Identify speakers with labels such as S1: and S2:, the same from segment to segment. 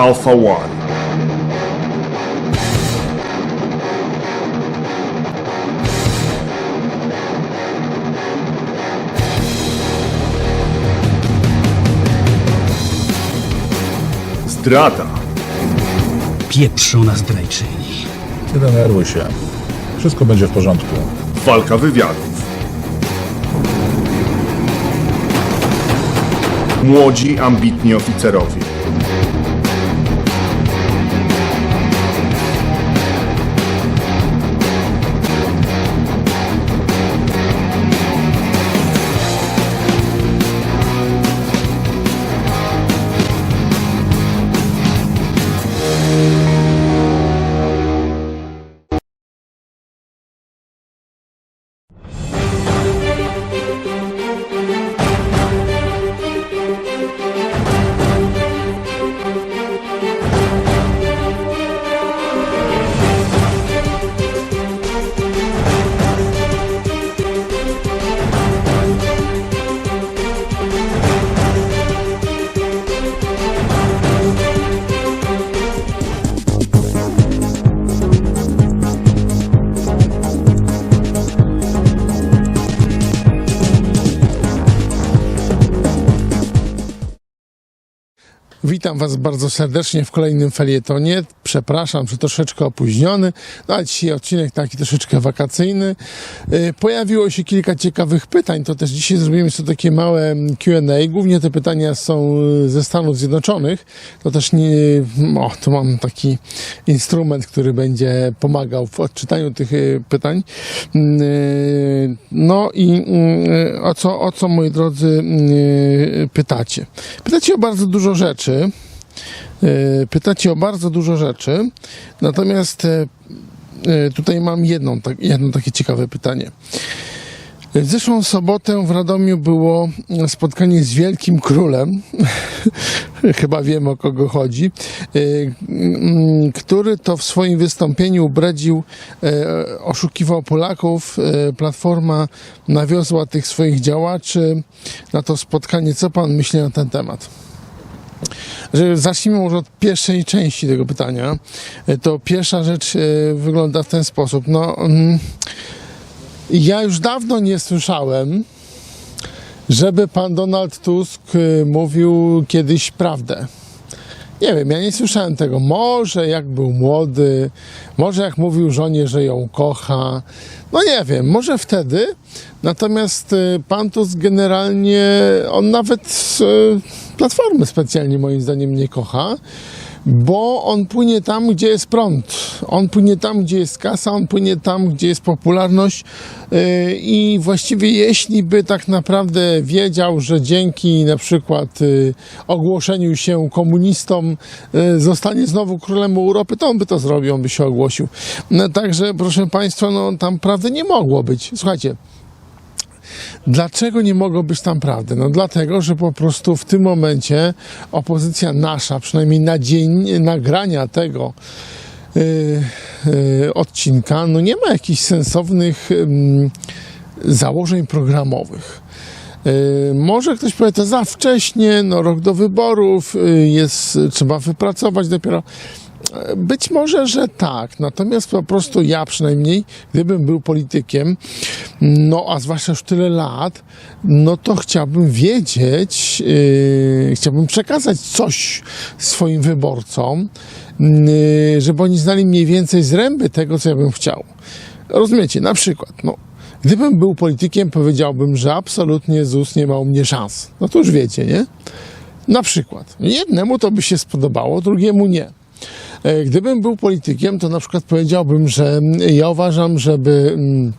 S1: Alpha One. Zdrada.
S2: Pieprzona zdrajczyni.
S3: Nie denerwuj się. Wszystko będzie w porządku.
S1: Walka wywiadów. Młodzi, ambitni oficerowie.
S4: Witam Was bardzo serdecznie w kolejnym felietonie. Przepraszam, że troszeczkę opóźniony, no ale dzisiaj odcinek taki troszeczkę wakacyjny. Yy, Pojawiło się kilka ciekawych pytań, to też dzisiaj zrobimy sobie takie małe Q&A. Głównie te pytania są y, ze Stanów Zjednoczonych. To też nie, o, to mam taki instrument, który będzie pomagał w odczytaniu tych y, pytań. Yy, No i yy, o co, o co moi drodzy pytacie? Pytacie o bardzo dużo rzeczy. Yy, Pytacie o bardzo dużo rzeczy. Natomiast e, e, tutaj mam jedną, tak, jedno takie ciekawe pytanie. W zeszłą sobotę w Radomiu było spotkanie z Wielkim Królem. Chyba wiem o kogo chodzi. Który to w swoim wystąpieniu bredził, e, oszukiwał Polaków. E, Platforma nawiozła tych swoich działaczy na to spotkanie. Co pan myśli na ten temat? Zacznijmy może od pierwszej części tego pytania. E, To pierwsza rzecz e, wygląda w ten sposób. No, mm, ja już dawno nie słyszałem, żeby pan Donald Tusk e, mówił kiedyś prawdę. Nie wiem, ja nie słyszałem tego. Może jak był młody, może jak mówił żonie, że ją kocha. No nie wiem, może wtedy. Natomiast y, pan Tusk generalnie, on nawet y, Platformy specjalnie moim zdaniem nie kocha, bo on płynie tam, gdzie jest prąd. On płynie tam, gdzie jest kasa, on płynie tam, gdzie jest popularność y, i właściwie jeśli by tak naprawdę wiedział, że dzięki na przykład y, ogłoszeniu się komunistom y, zostanie znowu królem Europy, to on by to zrobił, on by się ogłosił. No, także proszę Państwa, no tam prawdy nie mogło być. Słuchajcie, Dlaczego nie mogło być tam prawdy? No dlatego, że po prostu w tym momencie opozycja nasza, przynajmniej na dzień nagrania tego yy, yy, odcinka, no nie ma jakichś sensownych ym, założeń programowych. Yy, może ktoś powie, to za wcześnie, no rok do wyborów, yy, jest, trzeba wypracować dopiero. Być może, że tak, natomiast po prostu ja przynajmniej, gdybym był politykiem, no a zwłaszcza już tyle lat, no to chciałbym wiedzieć, yy, chciałbym przekazać coś swoim wyborcom, yy, żeby oni znali mniej więcej zręby tego, co ja bym chciał. Rozumiecie, na przykład, no, gdybym był politykiem, powiedziałbym, że absolutnie ZUS nie ma u mnie szans. No to już wiecie, nie? Na przykład. Jednemu to by się spodobało, drugiemu nie. E, Gdybym był politykiem, to na przykład powiedziałbym, że mm, ja uważam, żeby mm,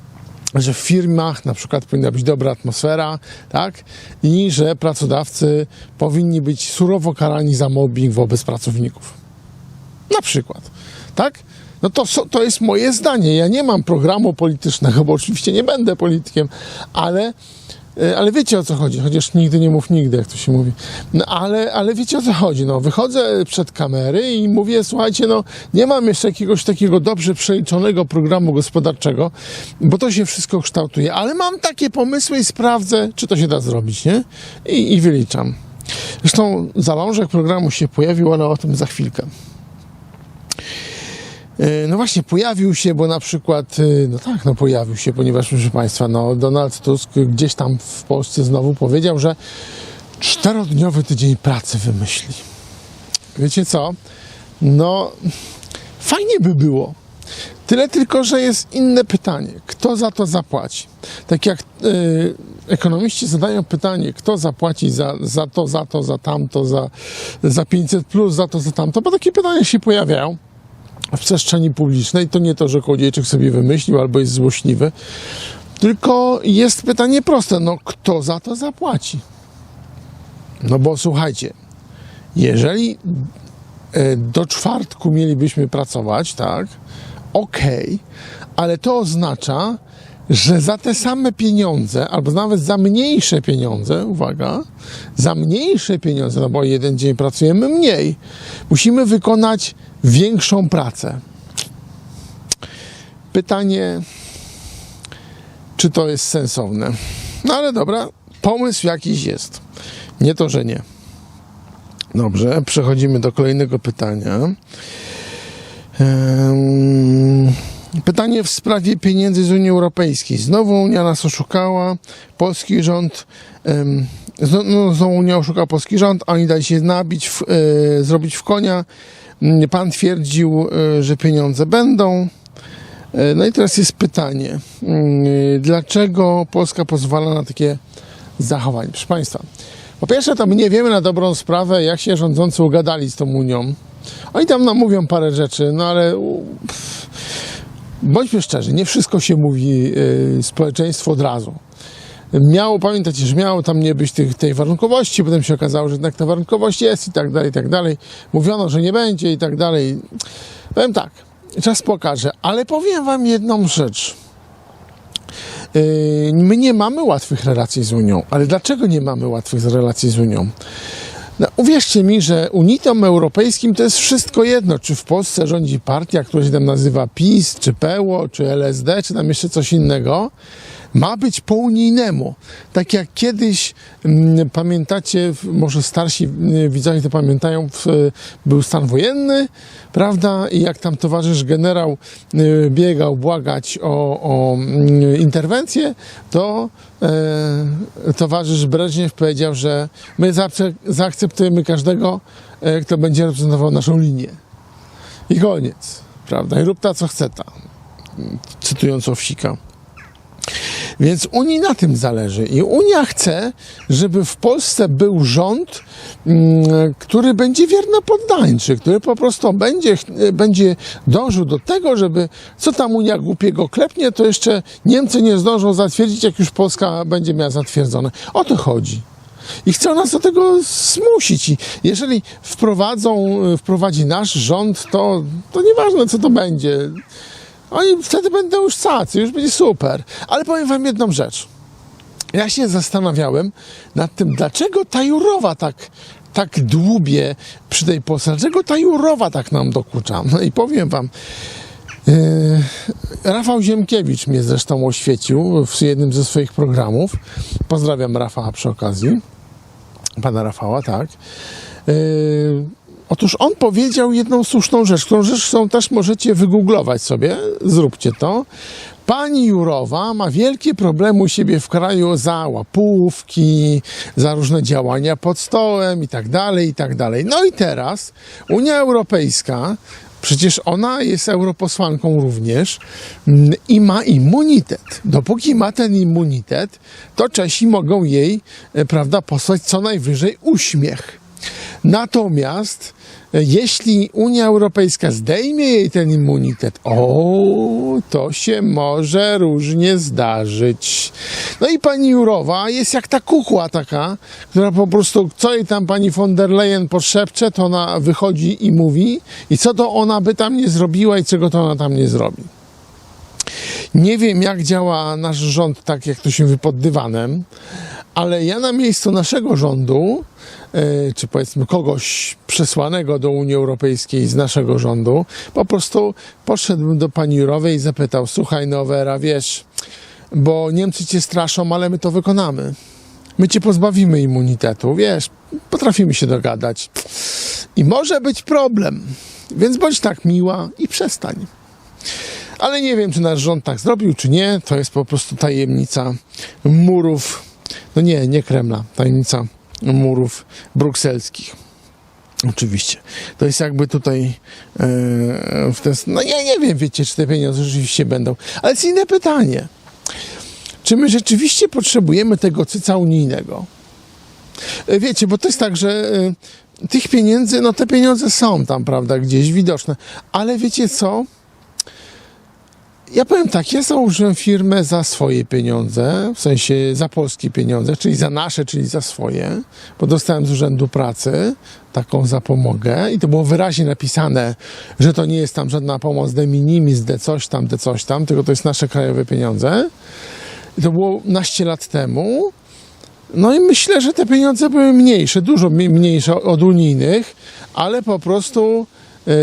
S4: że w firmach na przykład powinna być dobra atmosfera, tak? I że pracodawcy powinni być surowo karani za mobbing wobec pracowników. Na przykład, tak? No to, to jest moje zdanie. Ja nie mam programu politycznego, bo oczywiście nie będę politykiem, ale, ale wiecie o co chodzi. Chociaż nigdy nie mów nigdy, jak to się mówi. No, ale, ale wiecie o co chodzi. No, wychodzę przed kamery i mówię, słuchajcie, no nie mam jeszcze jakiegoś takiego dobrze przeliczonego programu gospodarczego, bo to się wszystko kształtuje, ale mam takie pomysły i sprawdzę, czy to się da zrobić, nie? I, i wyliczam. Zresztą zalążek programu się pojawił, ale o tym za chwilkę. E, No właśnie, pojawił się, bo na przykład, e, no tak, no pojawił się, ponieważ, proszę Państwa, no Donald Tusk gdzieś tam w Polsce znowu powiedział, że czterodniowy tydzień pracy wymyśli. Wiecie co? No, fajnie by było. Tyle tylko, że jest inne pytanie. Kto za to zapłaci? Tak jak y, ekonomiści zadają pytanie, kto zapłaci za, za to, za to, za tamto, za, za 500, plus, za to, za tamto, bo takie pytania się pojawiają w przestrzeni publicznej. To nie to, że Kołodziejczyk sobie wymyślił albo jest złośliwy, tylko jest pytanie proste. No, kto za to zapłaci? No bo słuchajcie, jeżeli e, do czwartku mielibyśmy pracować, tak? Okej, ale to oznacza, że za te same pieniądze, albo nawet za mniejsze pieniądze, uwaga, za mniejsze pieniądze, no bo jeden dzień pracujemy mniej, musimy wykonać większą pracę. Pytanie, czy to jest sensowne? No ale dobra, pomysł jakiś jest. Nie to, że nie. Dobrze, przechodzimy do kolejnego pytania. Em, Pytanie w sprawie pieniędzy z Unii Europejskiej. Znowu Unia nas oszukała, polski rząd, no, znowu Unia oszukała polski rząd, oni dali się nabić, w, e, zrobić w konia. Mm, Pan twierdził, e, że pieniądze będą. E, No i teraz jest pytanie, mm, dlaczego Polska pozwala na takie zachowanie? Proszę Państwa, po pierwsze to my nie wiemy na dobrą sprawę, jak się rządzący ugadali z tą Unią. Oni tam nam mówią parę rzeczy, no ale bądźmy szczerzy, nie wszystko się mówi y, społeczeństwu od razu. Miało, pamiętacie, że miało tam nie być tych, tej warunkowości, potem się okazało, że jednak ta warunkowość jest i tak dalej, i tak dalej. Mówiono, że nie będzie i tak dalej. Powiem tak, czas pokaże, ale powiem wam jedną rzecz. Yy, My nie mamy łatwych relacji z Unią, ale dlaczego nie mamy łatwych relacji z Unią? No, uwierzcie mi, że unitom europejskim to jest wszystko jedno, czy w Polsce rządzi partia, która się tam nazywa PiS, czy PEło, czy LSD, czy tam jeszcze coś innego. Ma być po unijnemu. Tak jak kiedyś, mm, pamiętacie, może starsi widzowie to pamiętają, w, był stan wojenny, prawda? I jak tam towarzysz generał y, biegał błagać o, o mm, interwencję, to e, towarzysz Breżniew powiedział, że my zaakce- zaakceptujemy każdego, e, kto będzie reprezentował naszą linię. I koniec, prawda? I rób ta, co chce ta. Cytując Owsika. Więc Unii na tym zależy. I Unia chce, żeby w Polsce był rząd, mm, który będzie wiernopoddańczy, który po prostu będzie, będzie dążył do tego, żeby co tam Unia głupiego klepnie, to jeszcze Niemcy nie zdążą zatwierdzić, jak już Polska będzie miała zatwierdzone. O to chodzi. I chcą nas do tego zmusić. I jeżeli wprowadzą, wprowadzi nasz rząd, to, to nieważne, co to będzie. Oni wtedy będą już cacy, już będzie super. Ale powiem wam jedną rzecz. Ja się zastanawiałem nad tym, dlaczego ta Jurowa tak, tak dłubie przy tej Polsce, dlaczego ta Jurowa tak nam dokucza. No i powiem wam, Rafał Ziemkiewicz mnie zresztą oświecił w jednym ze swoich programów. Pozdrawiam Rafała przy okazji. Pana Rafała, tak. Yy, Otóż on powiedział jedną słuszną rzecz, którą zresztą też możecie wygooglować sobie, zróbcie to. Pani Jurowa ma wielkie problemy u siebie w kraju za łapówki, za różne działania pod stołem i tak dalej, i tak dalej. No i teraz Unia Europejska, przecież ona jest europosłanką również mm, i ma immunitet. Dopóki ma ten immunitet, to Czesi mogą jej, e, prawda, posłać co najwyżej uśmiech. Natomiast jeśli Unia Europejska zdejmie jej ten immunitet, o, to się może różnie zdarzyć. No i pani Jurowa jest jak ta kukła taka, która po prostu, co jej tam pani von der Leyen podszepcze, to ona wychodzi i mówi i co to ona by tam nie zrobiła i czego to ona tam nie zrobi. Nie wiem, jak działa nasz rząd, tak jak to się mówi pod dywanem, ale ja na miejscu naszego rządu, czy powiedzmy kogoś przesłanego do Unii Europejskiej z naszego rządu, po prostu poszedłbym do pani Jurowej i zapytał: Słuchaj, Nowera, wiesz, bo Niemcy cię straszą, ale my to wykonamy. My cię pozbawimy immunitetu, wiesz, potrafimy się dogadać. I może być problem. Więc bądź tak miła i przestań. Ale nie wiem, czy nasz rząd tak zrobił, czy nie. To jest po prostu tajemnica murów. No nie, nie Kremla. Tajemnica murów brukselskich. Oczywiście. To jest jakby tutaj e, w ten. No ja nie wiem, wiecie, czy te pieniądze rzeczywiście będą. Ale jest inne pytanie. Czy my rzeczywiście potrzebujemy tego cyca unijnego? E, Wiecie, bo to jest tak, że e, tych pieniędzy, no te pieniądze są tam, prawda, gdzieś widoczne. Ale wiecie co? Ja powiem tak, ja założyłem firmę za swoje pieniądze, w sensie za polskie pieniądze, czyli za nasze, czyli za swoje, bo dostałem z Urzędu Pracy taką zapomogę i to było wyraźnie napisane, że to nie jest tam żadna pomoc de minimis, de coś tam, de coś tam, tylko to jest nasze krajowe pieniądze. I to było naście lat temu. No i myślę, że te pieniądze były mniejsze, dużo mniejsze od unijnych, ale po prostu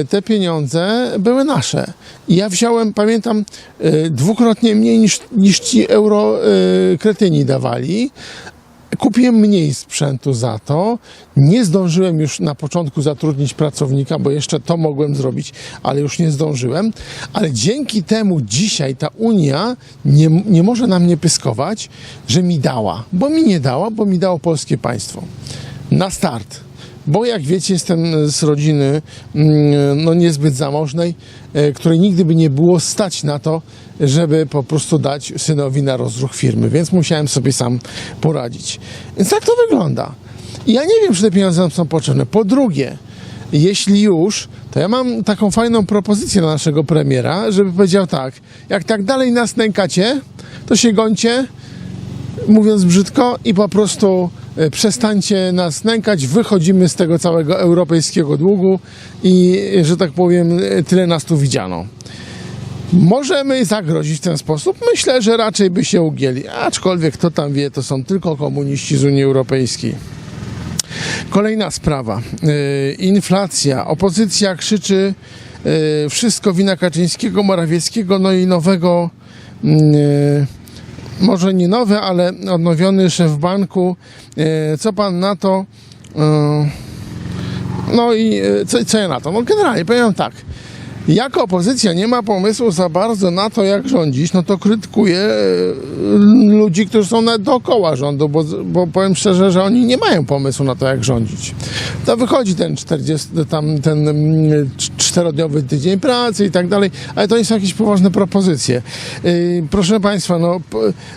S4: te pieniądze były nasze. I ja wziąłem, pamiętam, e, dwukrotnie mniej niż, niż ci euro e, kretyni dawali. Kupiłem mniej sprzętu za to. Nie zdążyłem już na początku zatrudnić pracownika, bo jeszcze to mogłem zrobić, ale już nie zdążyłem. Ale dzięki temu dzisiaj ta Unia nie, nie może na mnie pyskować, że mi dała. Bo mi nie dała, bo mi dało polskie państwo. Na start. Bo jak wiecie, jestem z rodziny mm, no, niezbyt zamożnej, e, której nigdy by nie było stać na to, żeby po prostu dać synowi na rozruch firmy, więc musiałem sobie sam poradzić. Więc tak to wygląda. I ja nie wiem, czy te pieniądze nam są potrzebne. Po drugie, jeśli już, to ja mam taką fajną propozycję dla naszego premiera, żeby powiedział tak, jak tak dalej nas nękacie, to się gońcie, mówiąc brzydko, i po prostu e, przestańcie nas nękać, wychodzimy z tego całego europejskiego długu i, że tak powiem, e, tyle nas tu widziano. Możemy zagrozić w ten sposób? Myślę, że raczej by się ugięli. Aczkolwiek kto tam wie, to są tylko komuniści z Unii Europejskiej. Kolejna sprawa. Yy, inflacja. Opozycja krzyczy yy, wszystko wina Kaczyńskiego, Morawieckiego, no i nowego, yy, może nie nowy, ale odnowiony szef banku. Yy, co pan na to? Yy, no i yy, co, co ja na to? No generalnie powiem tak. Jako opozycja nie ma pomysłu za bardzo na to, jak rządzić, no to krytykuję e, ludzi, którzy są dookoła rządu, bo, bo powiem szczerze, że oni nie mają pomysłu na to, jak rządzić. To wychodzi ten 40, tam ten mm, czterodniowy tydzień pracy i tak dalej, ale to nie są jakieś poważne propozycje. Yy, Proszę Państwa, no,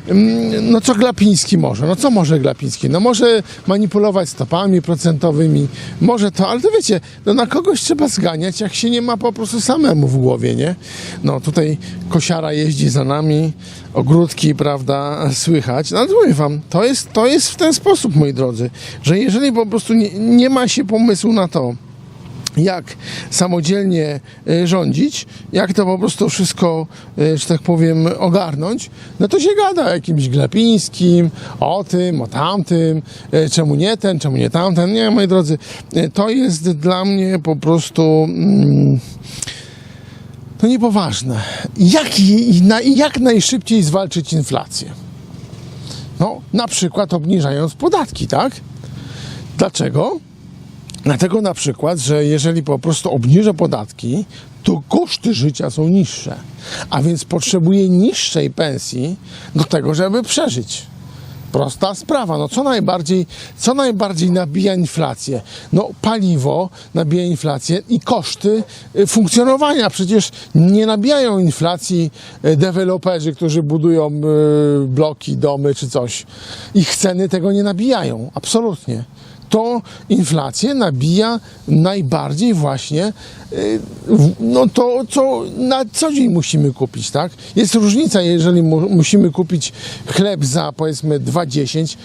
S4: mm, no co Glapiński może? No co może Glapiński? No może manipulować stopami procentowymi, może to, ale to wiecie, no na kogoś trzeba zganiać, jak się nie ma po prostu samemu w głowie, nie? No tutaj kosiara jeździ za nami, ogródki, prawda, słychać. No ale mówię wam, to jest, to jest w ten sposób, moi drodzy, że jeżeli po prostu nie, nie ma się pomysłu na to, jak samodzielnie e, rządzić, jak to po prostu wszystko, e, że tak powiem, ogarnąć, no to się gada o jakimś Glapińskim, o tym, o tamtym, e, czemu nie ten, czemu nie tamten. Nie, moi drodzy, to jest dla mnie po prostu... Mm, to niepoważne. Jak, jak najszybciej zwalczyć inflację? No, na przykład obniżając podatki, tak? Dlaczego? Dlatego na przykład, że jeżeli po prostu obniżę podatki, to koszty życia są niższe. A więc potrzebuję niższej pensji do tego, żeby przeżyć. Prosta sprawa. No co najbardziej, co najbardziej nabija inflację? No paliwo nabija inflację i koszty y, funkcjonowania. Przecież nie nabijają inflacji y, deweloperzy, którzy budują y, bloki, domy czy coś. Ich ceny tego nie nabijają. Absolutnie to inflację nabija najbardziej właśnie y, no to, co na co dzień musimy kupić, tak? Jest różnica, jeżeli mu, musimy kupić chleb za powiedzmy 2,10,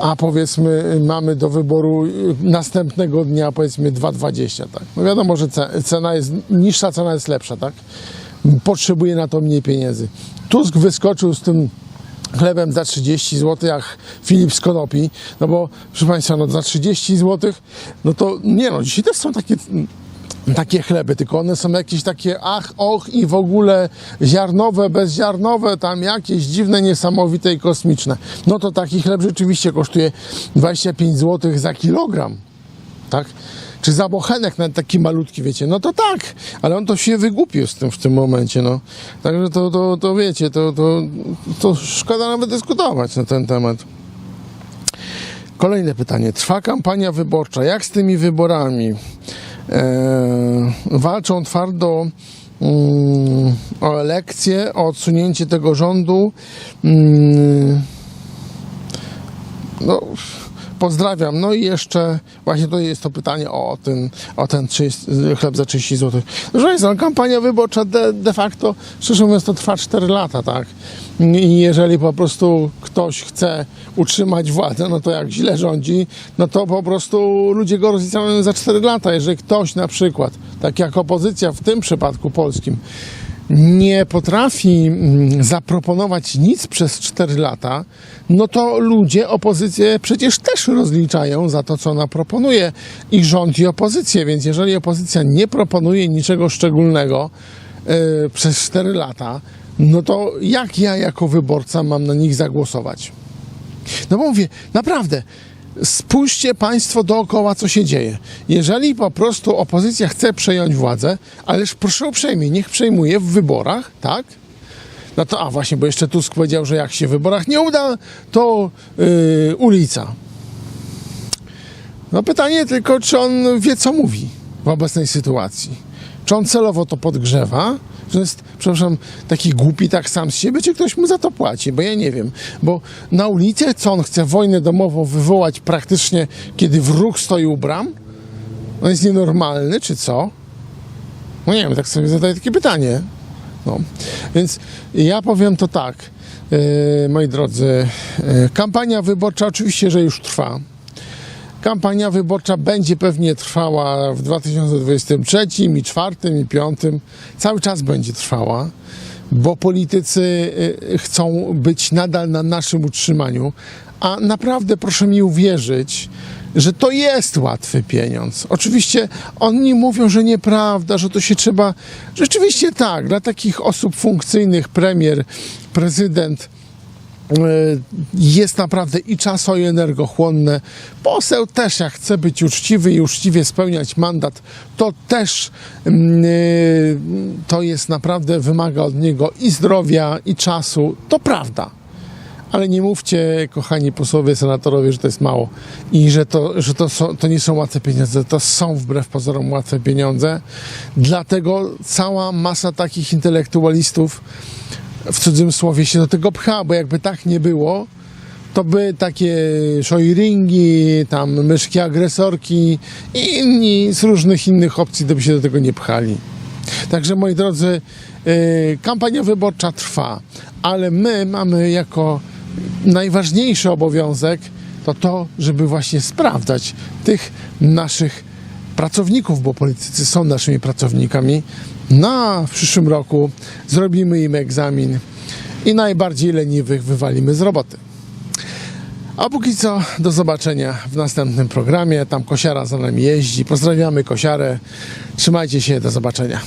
S4: a powiedzmy mamy do wyboru y, następnego dnia powiedzmy 2,20, tak? No wiadomo, że ce- cena jest, niższa cena jest lepsza, tak? Potrzebuje na to mniej pieniędzy. Tusk wyskoczył z tym chlebem za 30 zł, jak Filip z Konopi, no bo proszę Państwa, no za 30 zł, no to nie no, dzisiaj też są takie takie chleby, tylko one są jakieś takie ach, och i w ogóle ziarnowe, bezziarnowe, tam jakieś dziwne, niesamowite i kosmiczne. No to taki chleb rzeczywiście kosztuje 25 zł za kilogram, tak? Czy za bochenek nawet taki malutki, wiecie, no to tak, ale on to się wygłupił z tym w tym momencie, no. Także to, to, to wiecie, to, to, to szkoda nawet dyskutować na ten temat. Kolejne pytanie. Trwa kampania wyborcza. Jak z tymi wyborami? E, walczą twardo mm, o elekcję, o odsunięcie tego rządu. Mm, no, pozdrawiam. No i jeszcze właśnie to jest to pytanie o ten, o ten 30, chleb za 30 zł. Proszę Państwa, kampania wyborcza de, de facto, szczerze mówiąc, to trwa 4 lata, tak? I jeżeli po prostu ktoś chce utrzymać władzę, no to jak źle rządzi, no to po prostu ludzie go rozliczają za 4 lata. Jeżeli ktoś na przykład, tak jak opozycja w tym przypadku polskim, nie potrafi mm, zaproponować nic przez 4 lata, no to ludzie opozycję przecież też rozliczają za to, co ona proponuje i rząd i opozycję. Więc jeżeli opozycja nie proponuje niczego szczególnego yy, przez 4 lata, no to jak ja jako wyborca mam na nich zagłosować? No bo mówię, naprawdę, spójrzcie Państwo dookoła, co się dzieje. Jeżeli po prostu opozycja chce przejąć władzę, ależ proszę uprzejmie, niech przejmuje w wyborach, tak? No to, a właśnie, bo jeszcze Tusk powiedział, że jak się w wyborach nie uda, to yy, ulica. No pytanie tylko, czy on wie, co mówi w obecnej sytuacji. Czy on celowo to podgrzewa, że jest, przepraszam, taki głupi tak sam z siebie, czy ktoś mu za to płaci, bo ja nie wiem. Bo na ulicy, co on chce wojnę domową wywołać praktycznie, kiedy wróg stoi u bram? On jest nienormalny, czy co? No nie wiem, tak sobie zadaję takie pytanie. No. Więc ja powiem to tak, yy, moi drodzy, yy, kampania wyborcza oczywiście, że już trwa. Kampania wyborcza będzie pewnie trwała w 2023 i 2024 i 2025. Cały czas będzie trwała, bo politycy y, chcą być nadal na naszym utrzymaniu. A naprawdę proszę mi uwierzyć, że to jest łatwy pieniądz. Oczywiście oni mówią, że nieprawda, że to się trzeba. Rzeczywiście tak, dla takich osób funkcyjnych, premier, prezydent, jest naprawdę i czaso, i energochłonne. Poseł też, jak chce być uczciwy i uczciwie spełniać mandat, to też mm, y, to jest naprawdę, wymaga od niego i zdrowia, i czasu. To prawda. Ale nie mówcie, kochani posłowie, senatorowie, że to jest mało i że to, że to, są, to nie są łatwe pieniądze. To są wbrew pozorom łatwe pieniądze. Dlatego cała masa takich intelektualistów w cudzym słowie się do tego pcha, bo jakby tak nie było, to by takie szojringi, tam myszki agresorki i inni z różnych innych opcji by się do tego nie pchali. Także moi drodzy, yy, kampania wyborcza trwa, ale my mamy jako najważniejszy obowiązek to to, żeby właśnie sprawdzać tych naszych pracowników, bo politycy są naszymi pracownikami. Na przyszłym roku zrobimy im egzamin i najbardziej leniwych wywalimy z roboty. A póki co, do zobaczenia w następnym programie. Tam kosiara za nami jeździ. Pozdrawiamy kosiarę. Trzymajcie się, do zobaczenia.